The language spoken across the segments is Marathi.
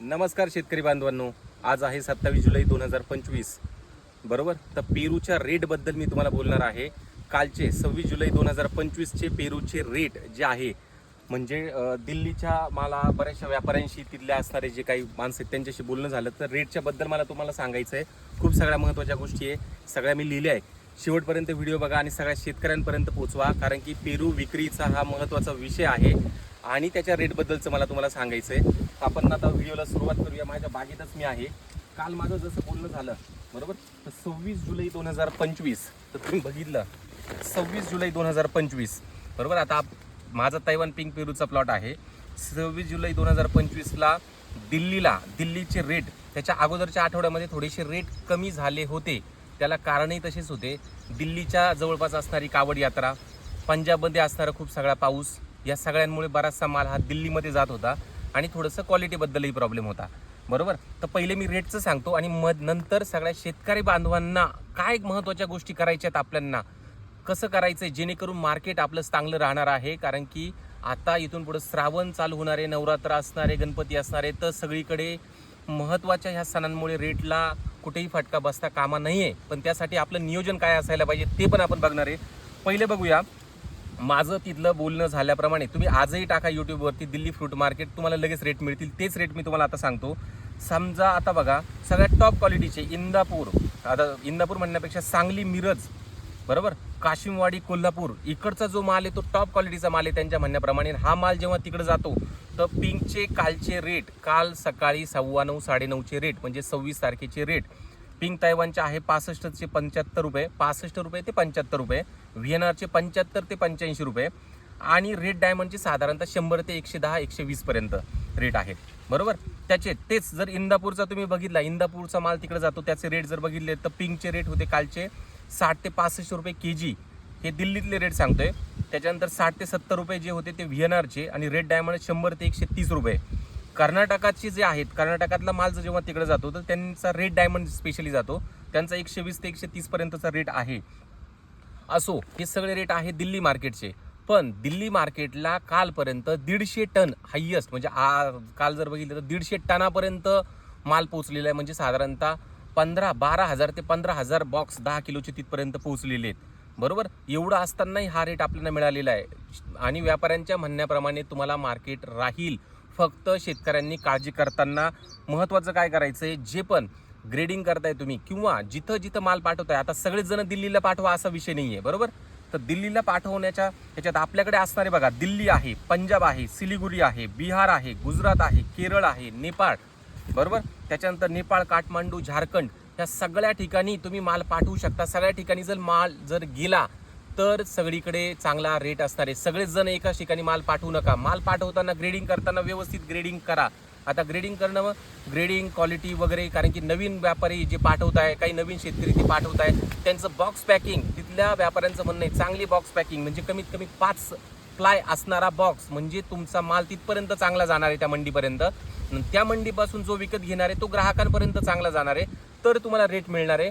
नमस्कार शेतकरी बांधवांनो आज आहे सत्तावीस जुलै दोन हजार पंचवीस. बरोबर? तर पेरूच्या रेटबद्दल मी तुम्हाला बोलणार आहे. कालचे सव्वीस जुलै दोन हजार पंचवीसचे पेरूचे रेट जे आहे म्हणजे दिल्लीच्या मला बऱ्याचशा व्यापाऱ्यांशी तिथल्या असणारे जे काही माणसं आहेत त्यांच्याशी बोलणं झालं. तर रेटच्याबद्दल मला तुम्हाला सांगायचं आहे खूप सगळ्या महत्त्वाच्या गोष्टी आहे. सगळ्या मी लिहिल्या आहे. शेवटपर्यंत व्हिडिओ बघा आणि सगळ्या शेतकऱ्यांपर्यंत पोहोचवा कारण की पेरू विक्रीचा हा महत्त्वाचा विषय आहे आणि त्याच्या रेटबद्दलचं मला तुम्हाला सांगायचं आहे आपण आता व्हिडिओला सुरुवात करूया. माझ्या बागेतच मी आहे. काल माझं जसं बोलणं झालं बरोबर? तर सव्वीस जुलै दोन हजार पंचवीस तर तुम्ही बघितलं सव्वीस जुलै दोन हजार पंचवीस बरोबर? आता माझा तैवान पिंक पेरूचा प्लॉट आहे. सव्वीस जुलै दोन हजार पंचवीसला दिल्लीला दिल्लीचे रेट त्याच्या अगोदरच्या आठवड्यामध्ये थोडेसे रेट कमी झाले होते. त्याला कारणही तसेच होते. दिल्लीच्या जवळपास असणारी कावड यात्रा पंजाबमध्ये असणारा खूप सगळा पाऊस या सगळ्यांमुळे बराचसा माल हा दिल्लीमध्ये जात होता आणि थोडंसं क्वालिटीबद्दलही प्रॉब्लेम होता. बरोबर? तर पहिले मी रेटचं सांगतो आणि मग नंतर सगळ्या शेतकरी बांधवांना काय महत्त्वाच्या गोष्टी करायच्या आहेत आपल्यांना कसं करायचं आहे जेणेकरून मार्केट आपलं चांगलं राहणार आहे? कारण की आता इथून पुढं श्रावण चालू होणारे नवरात्र असणारे गणपती असणारे तर सगळीकडे महत्त्वाच्या ह्या सणांमुळे रेटला कुठेही फटका बसता कामा नाही आहे पण त्यासाठी आपलं नियोजन काय असायला पाहिजे ते पण आपण बघणार आहे. पहिले बघूया. माझं तिथलं बोलणं झाल्याप्रमाणे तुम्ही आजही टाका यूट्यूबवरती दिल्ली फ्रूट मार्केट. तुम्हाला लगेच रेट मिळतील. तेच रेट मी तुम्हाला आता सांगतो. समजा आता बघा सगळ्यात टॉप क्वालिटीचे इंदापूर. आता इंदापूर म्हणण्यापेक्षा सांगली मिरज बरोबर? काशिमवाडी कोल्हापूर इकडचा जो माल आहे तो टॉप क्वालिटीचा माल आहे त्यांच्या म्हणण्याप्रमाणे. हा माल जेव्हा तिकडे जातो तर पिंकचे कालचे रेट काल सकाळी सव्वा नऊ साडेनऊचे रेट म्हणजे सव्वीस तारखेचे रेट पिंक तैवानचे आहे पासष्टचे पंच्याहत्तर रुपये पासष्ट रुपये ते पंच्याहत्तर रुपये व्ही एन आरचे पंच्याहत्तर ते पंच्याऐंशी रुपये आणि रेड डायमंडचे साधारणतः शंभर ते एकशे दहा एकशे वीसपर्यंत रेट आहे. बरोबर? त्याचे तेच जर इंदापूरचा तुम्ही बघितला इंदापूरचा माल तिकडे जातो त्याचे रेट जर बघितले तर पिंकचे रेट होते कालचे साठ ते पासष्ट रुपये के जी हे दिल्लीतले रेट सांगतो आहे त्याच्यानंतर साठ ते सत्तर रुपये जे होते ते व्ही एन आरचे आणि रेड डायमंड शंभर ते एकशे तीस रुपये. कर्नाटकाचे जे आहेत कर्नाटकातला माल जर जेव्हा तिकडे जातो तर त्यांचा रेड डायमंड स्पेशली जातो. त्यांचा एकशे वीस ते एकशे तीसपर्यंतचा रेट आहे. असो हे सगळे रेट आहे दिल्ली मार्केटचे पण दिल्ली मार्केटला कालपर्यंत दीडशे टन हायेस्ट म्हणजे आ काल जर बघितलं तर दीडशे टनापर्यंत माल पोचलेला आहे. म्हणजे साधारणतः पंधरा बारा हजार ते पंधरा हजार बॉक्स दहा किलोचे तिथपर्यंत पोहोचलेले आहेत. बरोबर? एवढं असतानाही हा रेट आपल्याला मिळालेला आहे. आणि व्यापाऱ्यांच्या म्हणण्याप्रमाणे तुम्हाला मार्केट राहील. फक्त शेतकऱ्यांनी काळजी करताना महत्त्वाचं काय करायचं आहे जे पण ग्रेडिंग करताय तुम्ही किंवा जिथं जिथं माल पाठवताय आता सगळेच जण दिल्लीला पाठवा असा विषय नाही आहे बरोबर? तर दिल्लीला पाठवण्याच्या ह्याच्यात आपल्याकडे असणारे बघा दिल्ली आहे पंजाब आहे सिलिगुरी आहे बिहार आहे गुजरात आहे केरळ आहे नेपाळ बरोबर? त्याच्यानंतर नेपाळ काठमांडू झारखंड ह्या सगळ्या ठिकाणी तुम्ही माल पाठवू शकता. सगळ्या ठिकाणी जर माल जर गेला तर सगळीकडे चांगला रेट असणार आहे. सगळेच जण एकाच ठिकाणी माल पाठवू नका. माल पाठवताना ग्रेडिंग करताना व्यवस्थित ग्रेडिंग करा. आता ग्रेडिंग करणं ग्रेडिंग क्वालिटी वगैरे कारण की नवीन व्यापारी जे पाठवत आहे काही नवीन शेतकरी ते पाठवत आहे त्यांचं बॉक्स पॅकिंग तिथल्या व्यापाऱ्यांचं म्हणणं आहे चांगली बॉक्स पॅकिंग म्हणजे कमीत कमी पाच सप्लाय असणारा बॉक्स म्हणजे तुमचा माल तिथपर्यंत चांगला जाणार आहे त्या मंडीपर्यंत. त्या मंडीपासून जो विकत घेणार आहे तो ग्राहकांपर्यंत चांगला जाणार आहे. तर तुम्हाला रेट मिळणार आहे.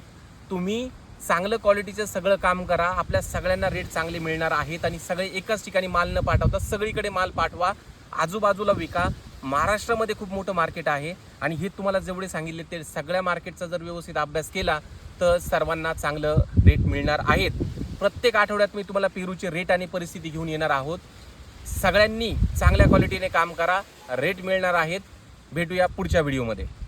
तुम्ही चांगलं क्वालिटीचं सगळं काम करा. आपल्या सगळ्यांना रेट चांगले मिळणार आहेत आणि सगळे एकाच ठिकाणी माल न पाठवता सगळीकडे माल पाठवा. आजूबाजूला विका. महाराष्ट्रामध्ये खूप मोठं मार्केट आहे. आणि हे तुम्हाला जेवढे सांगितले ते सगळ्या मार्केटचा जर व्यवस्थित अभ्यास केला तर सर्वांना चांगलं रेट मिळणार आहेत. प्रत्येक आठवड्यात मी तुम्हाला पेरूचे रेट आणि परिस्थिती घेऊन येणार आहोत. सगळ्यांनी चांगल्या क्वालिटीने काम करा. रेट मिळणार आहेत. भेटूया पुढच्या व्हिडिओमध्ये